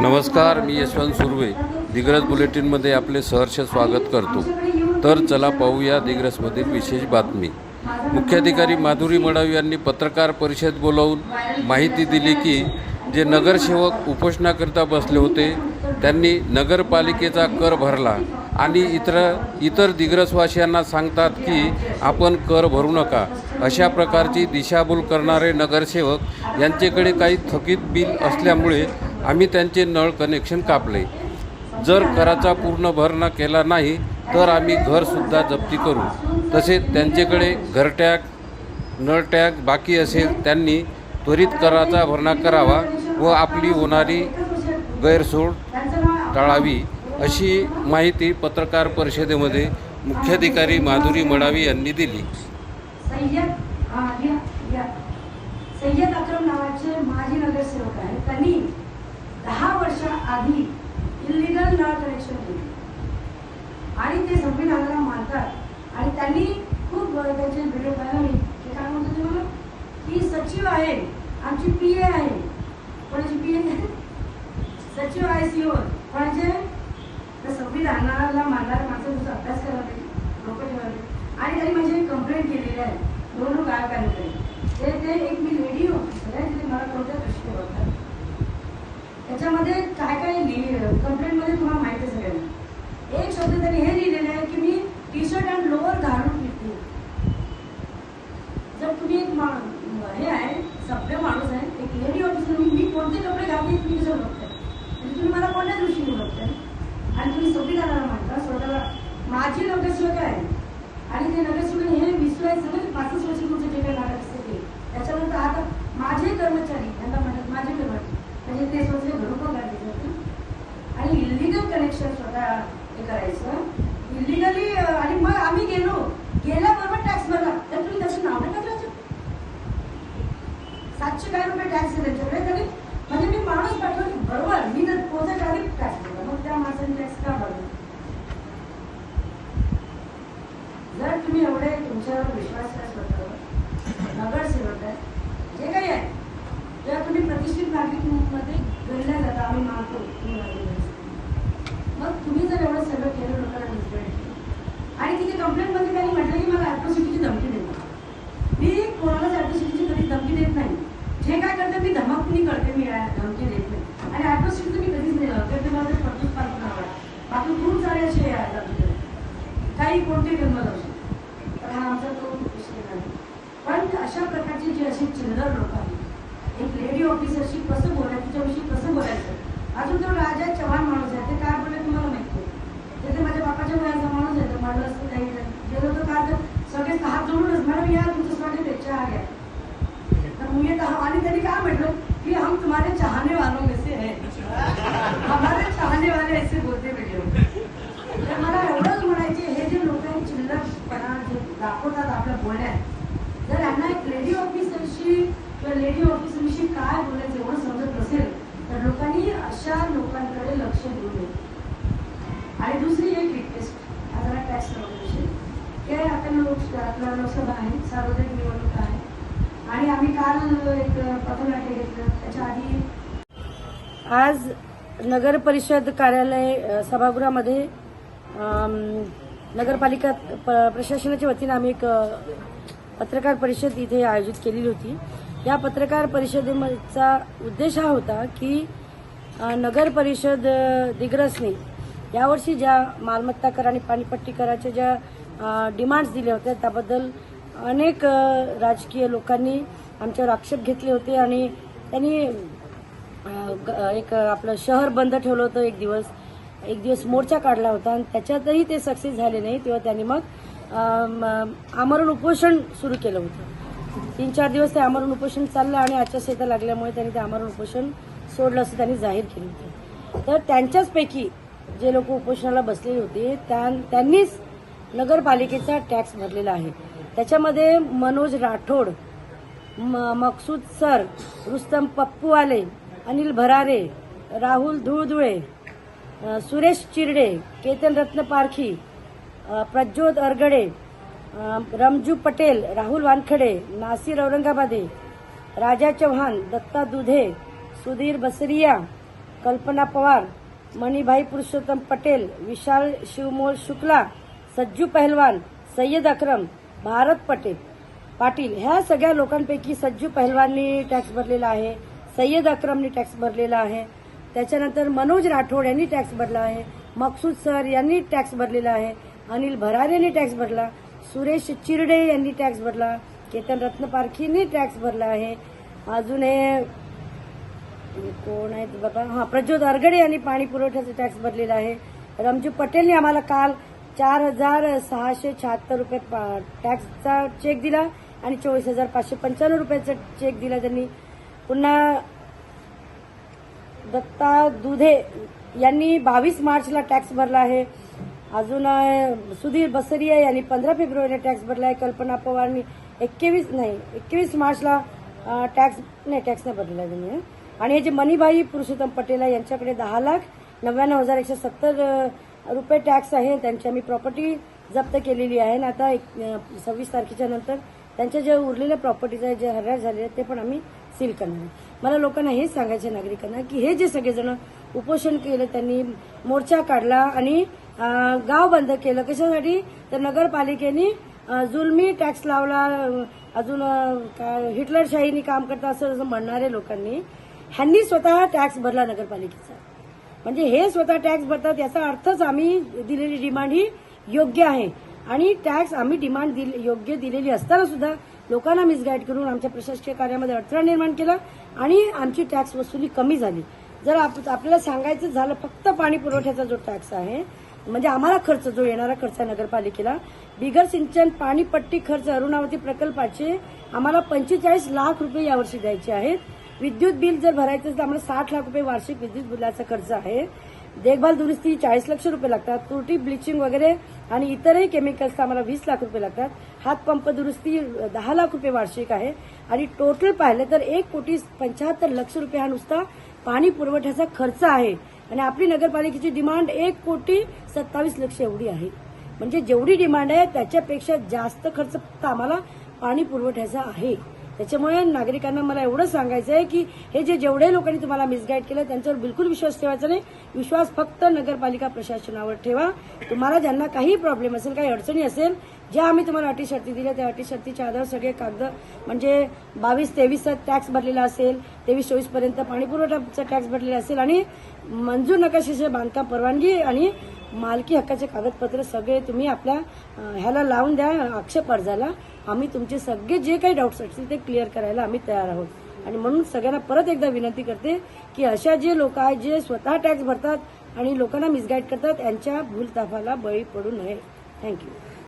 नमस्कार मी यशवंत सुर्वे. दिग्रस बुलेटिनमध्ये आपले सहर्ष स्वागत करतो. तर चला पाहूया दिग्रसमधील विशेष बातमी. मुख्याधिकारी माधुरी मडाव यांनी पत्रकार परिषद बोलावून माहिती दिली की जे नगरसेवक उपोषणाकरिता बसले होते त्यांनी नगरपालिकेचा कर भरला. आणि इतर इतर दिग्रसवासियांना सांगतात की आपण कर भरू नका. अशा प्रकारची दिशाभूल करणारे नगरसेवक यांच्याकडे काही थकीत बिल असल्यामुळे आम्ही त्यांचे नळ कनेक्शन कापले. जर कराचा पूर्ण भरणा केला नाही तर आम्ही घरसुद्धा जप्ती करू. तसेच त्यांच्याकडे घरटॅग नळटॅग बाकी असेल त्यांनी त्वरित कराचा भरणा करावा व आपली होणारी गैरसोड टाळावी. अशी माहिती पत्रकार परिषदेमध्ये मुख्याधिकारी माधुरी मडावी यांनी दिली. सय्यद या, अक्रम नावाचे माजी नगरसेवक आहेत. त्यांनी दहा वर्षाआधी इलिगल नळ कनेक्शन केले. आणि ते संविधानाला मानतात. आणि त्यांनी खूप त्याचे व्हिडिओ पाहिला मी ते काय म्हणतो तुम्हाला की सचिव आहे आमची पी ए आहे. कोणाची पी ए सचिव आहे सीओ कोणाचे तर संविधानाला मानणाऱ्या माणसाचा अभ्यास करावा पाहिजे ठेवावे आणि त्यांनी म्हणजे कंप्लेंट केलेली आहे. दोन गायकांकडे ते ते एक मी लेडी ऑफिसर आहे तिथे मला कोणत्या प्रश्न ओळखतात? त्याच्यामध्ये काय काय कंप्लेंटमध्ये तुम्हाला माहिती आहे सगळ्यांना. एक शब्द त्यांनी हे लिहिलेलं आहे की मी टी शर्ट अँड लोअर घालून फिरते जर तुम्ही एक मा- हे आहे सभ्य माणूस आहे एक लेडी ऑफिसर मी कोणते कपडे घालते तुम्ही कसं बघताय म्हणजे तुम्ही मला कोणत्या दृष्टीने बघताय आणि तुम्ही संविधानाला मानता स्वतःला माझी नगरसेवक आहे. आणि ते नगरसेवक हे विश्वास सगळे पाचच वर्ष तुमचं जे काही नाटक असते ते. त्याच्यानंतर आता माझे कर्मचारी यांना म्हणतात माझे कर्मचारी म्हणजे ते स्वतः घरून पण जाते आणि इलिगल कनेक्शन स्वतः हे करायचं. इलिगली आणि मग आम्ही गेलो. गेल्याबरोबर टॅक्स भरला. तर तुम्ही त्याचं नाव नाही टाकलं सातशे काय रुपये टॅक्स दिले त्यांच्याकडे? तरी म्हणजे मी माणूस पाठवली बरोबर मी जर पोहोचायच्या आधी टॅक्स दिला मग त्या माणसाने टॅक्स का भरला जर तुम्ही एवढे तुमच्यावर विश्वास आहे स्वतःवर नगरसेवक आहे जे काही आहे तेव्हा तुम्ही प्रतिष्ठित नागरिकमध्ये गणल्या जाता आम्ही मानतो तुम्ही मग तुम्ही जर एवढं सगळं केलं लोकांना misguide आणि तिथे कंप्लेंटमध्ये त्यांनी म्हटलं की मला ॲट्रॉसिटीची धमकी देतात मी कोणालाच ॲट्रॉसिटीची कधी धमकी देत नाही. जे काय करते मी धमकनी करते मी धमकी देत नाही. आणि ॲट्रॉसिटी तुम्ही कधीच नाही लावत. तर ते माझं प्रत्येक पालक नाव आहे. बाकी खूप सारे असे आहेत आमच्याकडे. काही कोणते जन्म जाऊ शकतात हा आमचा तो विषय नाही पण अशा प्रकारचे जे असे चिल्लर लोक आहेत एक लेडी ऑफिसरशी कसं बोलायचं तिच्याविषयी कसं बोलायचं? अजून तो राजा चव्हाण माणूस आहे ते काय बोलले तुम्हाला माहिती आहे ते माझ्या बापाच्या वयाचा माणूस आहे तर मला असतं काही गेलो तर काय तर सगळेच हात जोडूनच मॅडम या तुमचं स्वागत आहे चहा घ्या. तर मुझे कहा आणि त्यांनी काय म्हटलं? की हम तुम्हारे चाहने वालों में से है. हमारे चाहने वाले ऐसे बोलते व्हिडिओ तर मला एवढंच म्हणायचे हे जे लोक आहेत चिल्लरपणा जे दाखवतात आपल्या बोलण्यात. जर यांना एक लेडी ऑफिसरशी किंवा लेडी ऑफिसरशी काय बोलायचं एवढं समजत नसेल तर लोकांनी अशा लोकांकडे लक्ष देऊ नये. आणि दुसरी एक रिक्वेस्ट आता टॅक्स लावण्याविषयी की आता लोक आपला लोकसभा आहे सार्वजनिक निवडणूक आहे. आणि आम्ही काल एक पथनाट्य घेतलं त्याच्या आधी आज नगर परिषद कार्यालय सभागृहामध्ये नगरपालिका प- प्रशासनाच्या वतीनं आम्ही एक पत्रकार परिषद इथे आयोजित केलेली होती. या पत्रकार परिषदेचा उद्देश हा होता की नगर परिषद दिग्रसने यावर्षी ज्या मालमत्ता कर आणि पाणीपट्टी कराच्या ज्या डिमांड्स दिल्या होत्या त्याबद्दल अनेक राजकीय लोकांनी आमच्यावर आक्षेप घेतले होते आणि त्यांनी ग- एक आपलं शहर बंद ठेवलं होतं एक दिवस. एक दिवस मोर्चा काढला होता आणि त्याच्यातही ते सक्सेस झाले नाही. तेव्हा त्यांनी मग आमरण उपोषण सुरू केलं होतं. तीन चार दिवस ते आमरण उपोषण चाललं आणि आचारसंहिता लागल्यामुळे त्यांनी ते आमरण उपोषण सोडलं असं त्यांनी जाहीर केलं होतं. तर त्यांच्याचपैकी जे लोक उपोषणाला बसलेले होते त्या- त्यांनीच नगरपालिकेचा टॅक्स भरलेला आहे. त्याच्यामध्ये मनोज राठोड म- मकसूद सर रुस्तम पप्पूवाले अनिल भरारे राहुल धुळधुळे सुरेश चिरडे केतन रत्न पारखी प्रज्योत अरगडे रमजू पटेल राहुल वानखडे नासिर औरंगाबादे राजा चव्हाण दत्ता दुधे सुधीर बसरिया कल्पना पवार मणिभाई पुरुषोत्तम पटेल विशाल शिवमोल शुक्ला सज्जू पहलवान सय्यद अक्रम भारत पटेल पाटील. ह्या सगळ्या लोकांपैकी सज्जू पहलवाननी टॅक्स भरलेला आहे सय्यद अक्रमनी टॅक्स भरलेला आहे. त्याच्यानंतर मनोज राठोड यांनी टॅक्स भरला आहे. मकसूद सर यांनी टॅक्स भरलेला आहे. अनिल भरारे यांनी टॅक्स भरला. सुरेश चिरडे यांनी टॅक्स भरला. केतन रत्नपारखींनी टॅक्स भरला आहे. अजून हे कोण आहेत बाबा? हा प्रज्योत अरगडे यांनी पाणी पुरवठ्याचा टॅक्स भरलेला आहे. रमजू पटेलने आम्हाला काल चार हजार सहाशे शहात्तर रुपये पा- टॅक्सचा चेक दिला आणि चोवीस हजार पाचशे पंच्याण्णव रुपयाचा चेक दिला त्यांनी. पुन्हा दत्ता दुधे यांनी बावीस मार्चला टॅक्स भरला आहे. अजून सुधीर बसरिया यांनी पंधरा फेब्रुवारीला टॅक्स भरला आहे. कल्पना पवारनी एकवीस नाही एकवीस मार्चला टॅक्स नाही टॅक्स नाही भरलेला आहे त्यांनी. आणि हे जे मणिबाई पुरुषोत्तम पटेल आहे यांच्याकडे दहा लाख नव्याण्णव हजार एकशे सत्तर रुपये टॅक्स आहे. त्यांची आम्ही प्रॉपर्टी जप्त केलेली आहे. आणि आता एक सव्वीस तारखेच्या नंतर त्यांच्या ज्या उरलेल्या प्रॉपर्टीज आहे जे हरार झालेले ते पण आम्ही सील करणार आहे. मला लोकांना हेच सांगायचे नागरिकांना की हे जे सगळेजण उपोषण केलं त्यांनी मोर्चा काढला आणि गाव बंद केलं. कशासाठी? तर नगरपालिकेने जुलमी टॅक्स लावला. अजून काय हिटलरशाहीनी काम करता असं असं म्हणणारे लोकांनी ह्यांनी स्वतः टॅक्स भरला नगरपालिकेचा. म्हणजे हे स्वतः टॅक्स भरतात याचा अर्थच आम्ही दिलेली डिमांड ही योग्य आहे. आणि टॅक्स आम्ही डिमांड योग्य दिलेली असताना सुद्धा लोकांना मिसगाईड करून आमच्या प्रशासकीय कार्यामध्ये अडथळा निर्माण केला आणि आमची टॅक्स वसुली कमी झाली. जर आप- आपल्याला सांगायचं झालं फक्त पाणी पुरवठ्याचा जो टॅक्स आहे म्हणजे आम्हाला खर्च जो येणारा खर्च आहे नगरपालिकेला बिगर सिंचन पाणीपट्टी खर्च अरुणावती प्रकल्पाचे आम्हाला पंचेचाळीस लाख रुपये यावर्षी द्यायचे आहेत. विद्युत बिल जर भरायचं असेल तर आम्हाला साठ लाख रुपये वार्षिक विद्युत बिलाचा खर्च आहे. देखभाल दुरुस्ती चाळीस लक्ष रुपये लागतात. तुरटी ब्लिचिंग वगैरे आणि इतरही केमिकल्सचा आम्हाला वीस लाख रुपये लागतात. हातपंप दुरुस्ती दहा लाख रुपये वार्षिक आहे. आणि टोटल पाहिलं तर एक कोटी पंच्याहत्तर लक्ष रुपये हा नुसता पाणी पुरवठ्याचा खर्च आहे. आणि आपली नगरपालिकेची डिमांड एक कोटी सत्तावीस लक्ष एवढी आहे. म्हणजे जेवढी डिमांड आहे त्याच्यापेक्षा जास्त खर्च फक्त आम्हाला पाणी पुरवठ्याचा आहे. त्याच्यामुळे नागरिकांना मला एवढं सांगायचं आहे की हे जे जेवढे लोकांनी तुम्हाला मिसगाईड केलं त्यांच्यावर बिलकुल विश्वास ठेवायचा नाही. विश्वास फक्त नगरपालिका प्रशासनावर ठेवा. तुम्हाला ज्यांना काही प्रॉब्लेम असेल काही अडचणी असेल ज्या आम्ही तुम्हाला अटी शर्ती दिल्या त्या अटी शर्तीच्या आधार सगळे कागद म्हणजे बावीस तेवीसचा टॅक्स भरलेला असेल तेवीस चोवीसपर्यंत टॅक्स भरलेला असेल आणि मंजूर नकाशीचे बांधकाम परवानगी आणि मालकी हक्काचे कागदपत्र सगळे तुम्ही आपल्या ह्याला लावून द्या आक्षेप अर्जाला. आम्ही तुमचे सगळे जे काही डाऊट्स असतील ते क्लिअर करायला आम्ही तयार आहोत. आणि म्हणून सगळ्यांना परत एकदा विनंती करते की अशा जे लोक आहेत जे स्वतः टॅक्स भरतात आणि लोकांना मिसगाईड करतात यांच्या भूलताफाला बळी पडू नये. थँक्यू